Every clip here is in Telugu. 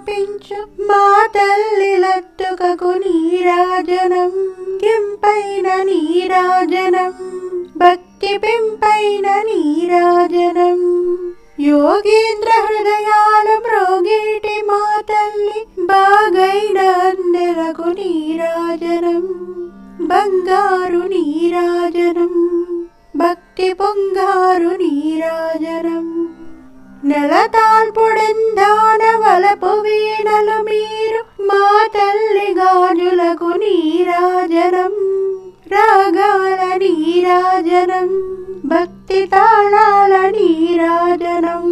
పాపించు మా తల్లి లత్తుకకు నీరాజనం గింపైన నీరాజనం భక్తి పెంపైన నీరాజనం. యోగేంద్ర హృదయాలు మ్రోగేటి మా తల్లి బాగైన అందెలకు నీరాజనం. బంగారు నీరాజనం భక్తి పొంగారు నీరాజనం. నెల తాల్పుడెందా రాగాల నీరాజనం భక్తి తాళాల నీరాజనం.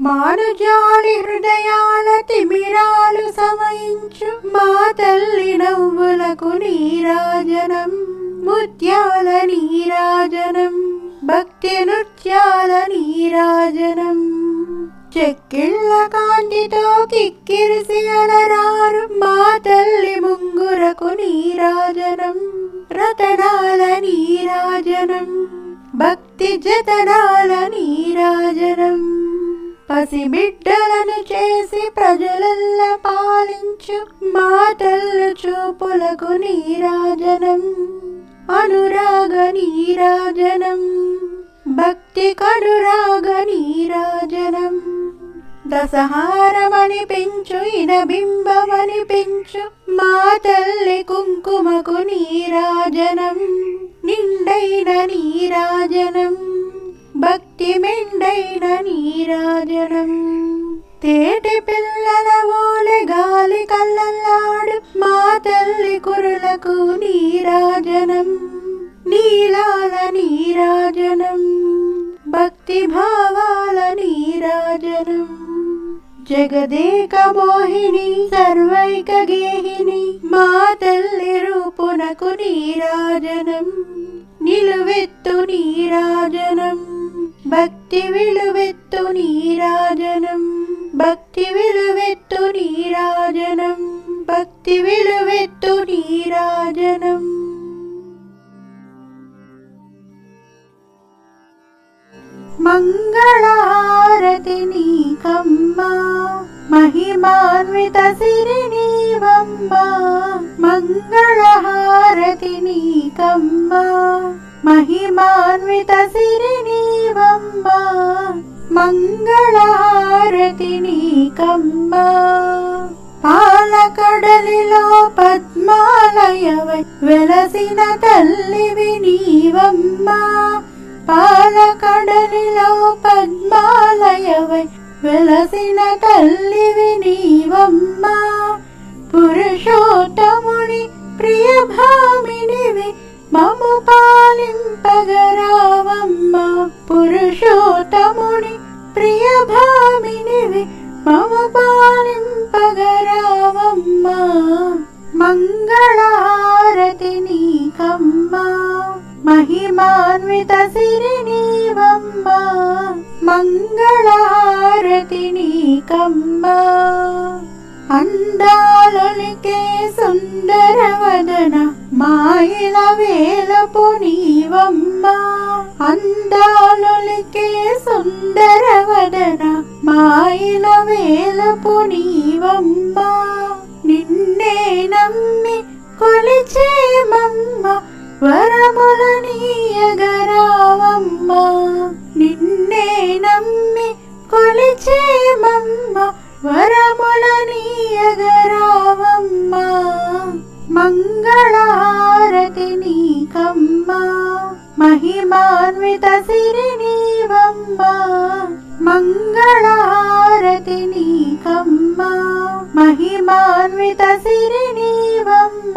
మానుజాలి హృదయాల తిమిరాలు సమయించు మా తల్లి నవ్వులకు నీరాజనం. ముత్యాల నీరాజనం భక్తి నృత్యాల నీరాజనం. చెక్కిళ్ళ కాంతితో కిక్కిరిసి అలరారు మా తల్లి ముంగురకు నీరాజనం రతనాల నీరాజనం భక్తి జతనాల నీరాజనం. పసిబిడ్డలను చేసి ప్రజలల్ల పాలించు మా తల్లి చూపులకు నీరాజనం అనురాగ నీరాజనం. భక్తి కనురాగ నీరాజనం. దసహారమని పెంచు ఇనబింబమని పెంచు మా తల్లి కుంకుమకు నీరాజనం. నిండైన నీరాజనం భక్తి మెండైన నీరాజనం. తేటి పిల్లల ఓలె గాలి కళ్ళల్లాడు మా తల్లి కురులకు నీరాజనం. నీలాల నీరాజనం భక్తి భావాల నీరాజనం. జగదేక మోహిని సర్వైక గేహిని మా తల్లి రూపునకు నీరాజనం. నిలువెత్తు నీరాజనం భక్తి విలువెత్తు నీరాజనం. భక్తి విలువెత్తు నీరాజనం భక్తి విలువెత్తు నీరాజనం. మంగళారతిని నీకమ్మ మహిమాన్విత సిరి మంగళహారతిని మంగళహారతి మహిమాన్విత సిరి మంగళహారతిని మంగళహారతి పాలకడలిలో పద్మాలయ వెలసిన తల్లివి నీవమ్మ పాలకడలిలో పద్మాలయవై వెలసిన తల్లివి నీవమ్మ. పురుషోత్తముని ప్రియ భామినివి మము పాలింపగరావమ్మ. పురుషో మహిమాన్విత సిరినీవమ్మ మంగళహారతి నీకమ్మ అందాలొలికే సుందర వదన మాయిల వేలపు నీవమ్మ అందాలొలికే సుందర వదన మాయిల వేలపు నీవమ్మ నిన్నే నమ్మి కొలిచేమమ్మ వరములనీయగరావమ్మ నిన్నే నమ్మి కొలిచేమమ్మ వరముల నీయగరావమ్మ మంగళహారతి నీకమ్మ మహిమాన్విత సిరి నీవమ్మ మంగళహారతి నీకమ్మ మహిమాన్విత సిరి నీవమ్మ.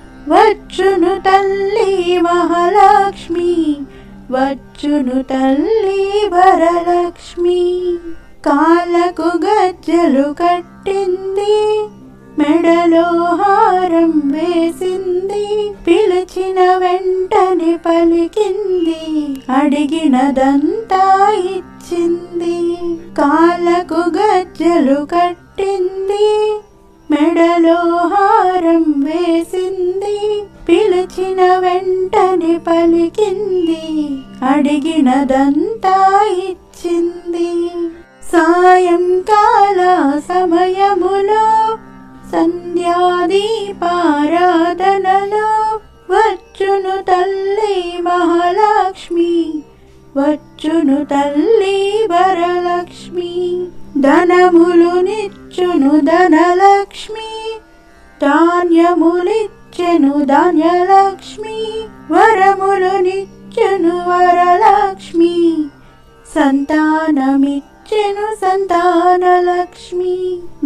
వచ్చును తల్లి మహాలక్ష్మి వచ్చును తల్లి వరలక్ష్మి. కాలకు గజ్జలు కట్టింది మెడలో హారం వేసింది పిలిచిన వెంటనే పలికింది అడిగినదంతా ఇచ్చింది. కాలకు గజ్జలు కట్టింది మెడలో హారం వేసింది పిలిచిన వెంటనే పలికింది అడిగినదంతా ఇచ్చింది. సాయంకాల సమయములో సంధ్యాదీపారాధనలో వచ్చును తల్లి మహాలక్ష్మి వచ్చును తల్లి వరలక్ష్మి. ధనములు నిచ్చును ధనలక్ష్మి నిచ్చెను ధాన్యలక్ష్మి వరములు నిచ్చెను వరలక్ష్మి. సంతానమిచ్చెను సంతానలక్ష్మి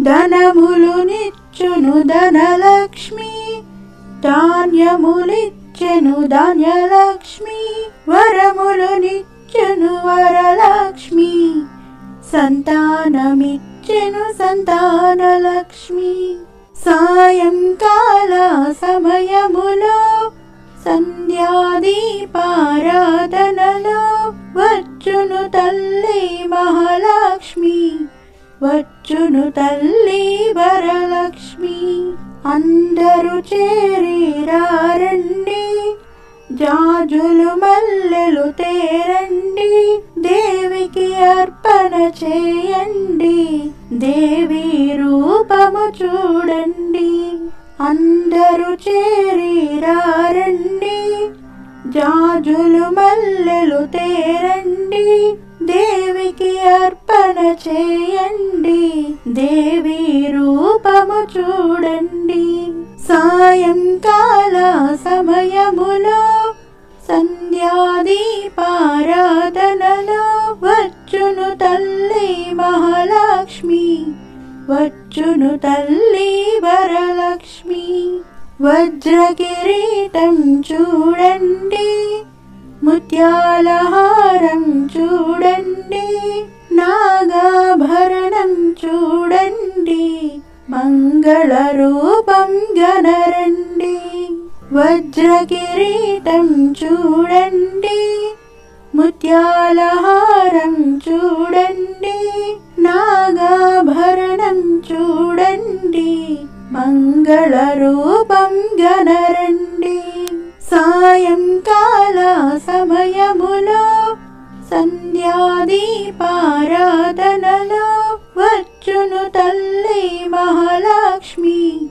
ధనములు నిచ్చును ధనలక్ష్మి. ధాన్యములిచ్చెను ధాన్యలక్ష్మి వరములు నిచ్చెను వరలక్ష్మి. సంతానమిచ్చెను సంతానలక్ష్మి. సాయంకాల సమయములో సంధ్యాదీపారాధనలో వచ్చును తల్లి మహాలక్ష్మి వచ్చును తల్లి వరలక్ష్మి. అందరూ చేరిరారండి జాజులు మల్లెలు తేరండి దేవికి అర్పణ చేయండి. దేవి రూపము చూడండి అందరూ చేరిరారండి. జాజులు మల్లెలు తేరండి దేవికి అర్పణ చేయండి. దేవి రూపము చూడండి సాయంకాల సమయములో సంధ్యాదీపారాధనలో వచ్చును తల్లి మహాలక్ష్మి వచ్చును తల్లి వరలక్ష్మి. వజ్ర కిరీటం చూడండి ముత్యాలహారం చూడండి నాగాభరణం చూడండి మంగళ రూపం గనరండి. వజ్రకిరీటం చూడండి ముత్యాలహారం చూడండి నాగాభరణం చూడండి మంగళ రూపం గనరండి. సాయంకాల సమయములో సంధ్యాదీపారాధనలో వచ్చును తల్లి మహాలక్ష్మి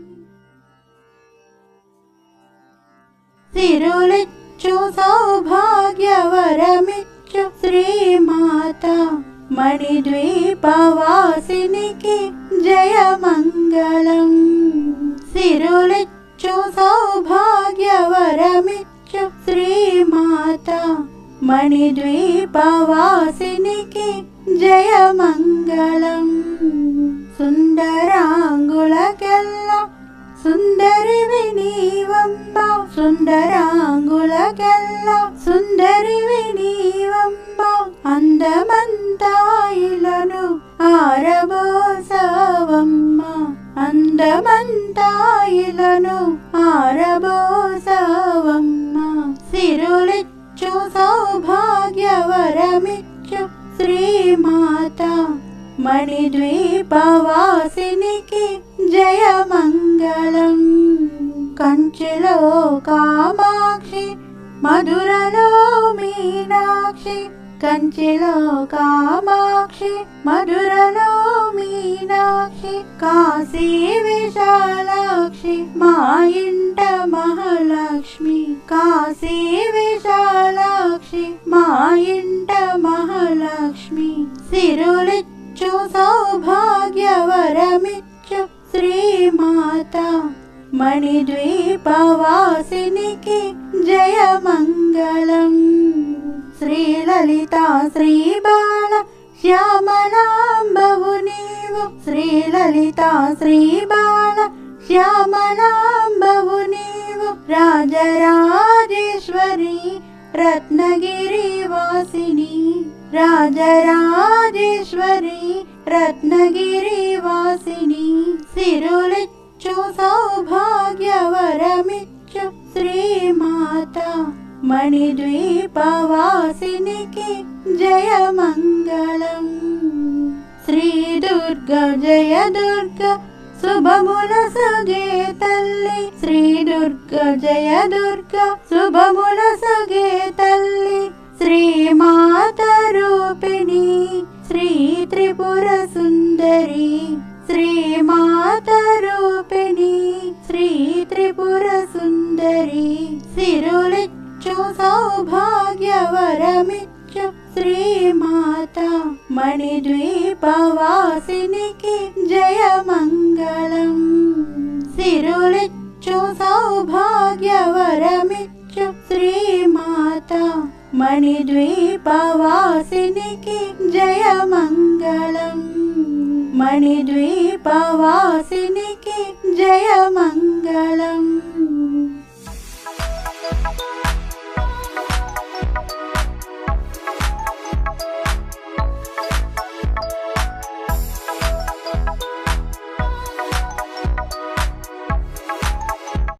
సిరులిచ్చు సౌభాగ్యవరమిచ్చు శ్రీమాత మణిద్వీపవాసినికి జయమంగళం. సిరులిచ్చు సౌభాగ్యవరమిచ్చు శ్రీమాత మణిద్వీపవాసినికి జయమంగళం. సుందరాంగులకెల్లా సుందరి వినీవమ్మ సుందరాంగులకెల్ల సుందరి వినీవమ్మ అందమంతాయిలను कामाक्षि मधुरलो मीनाक्षि कञ्चि कामाक्षि मधुरलो मीनाक्षि काशी विशालाक्षि मायिण्ट महालक्ष्मि काशी विशालाक्षि मायिण्ट महालक्ष्मि सिरुलिच्चु सौभाग्यवरमिच्चु श्रीमाता मणिद्वी वासिनि जय मङ्गलम् श्रीललिता श्रीबाल श्रीबाण श्यामनाम्बुनीमु श्रीललिता श्रीबाल श्रीबाण श्यामनाम्बव राजराजेश्वरी रत्नगिरिवासिनी। राजराजेश्वरी रत्नगिरिवासिनी। सिरोलि రత్నగిరి వాసిని సిరులిచ్చు సౌభాగ్యవరమిచ్చు శ్రీమాత మణిద్వీపవాసినికి జయమంగళం. శ్రీ దుర్గ జయ దుర్గ శుభముల సగే తల్లి. శ్రీ దుర్గ జయ దుర్గ శుభముల సగే తల్లి. శ్రీ మాత రూపిణి శ్రీ త్రిపుర సుందరి. శ్రీ మాత రూపిణి శ్రీ త్రిపుర సుందరి సిరులిచ్చు సౌభాగ్యవరమిచ్చు శ్రీమాత మణిద్వీపవాసినికి జయమంగళం. సిరులిచ్చు సౌభాగ్యవరమిచ్చు శ్రీమాత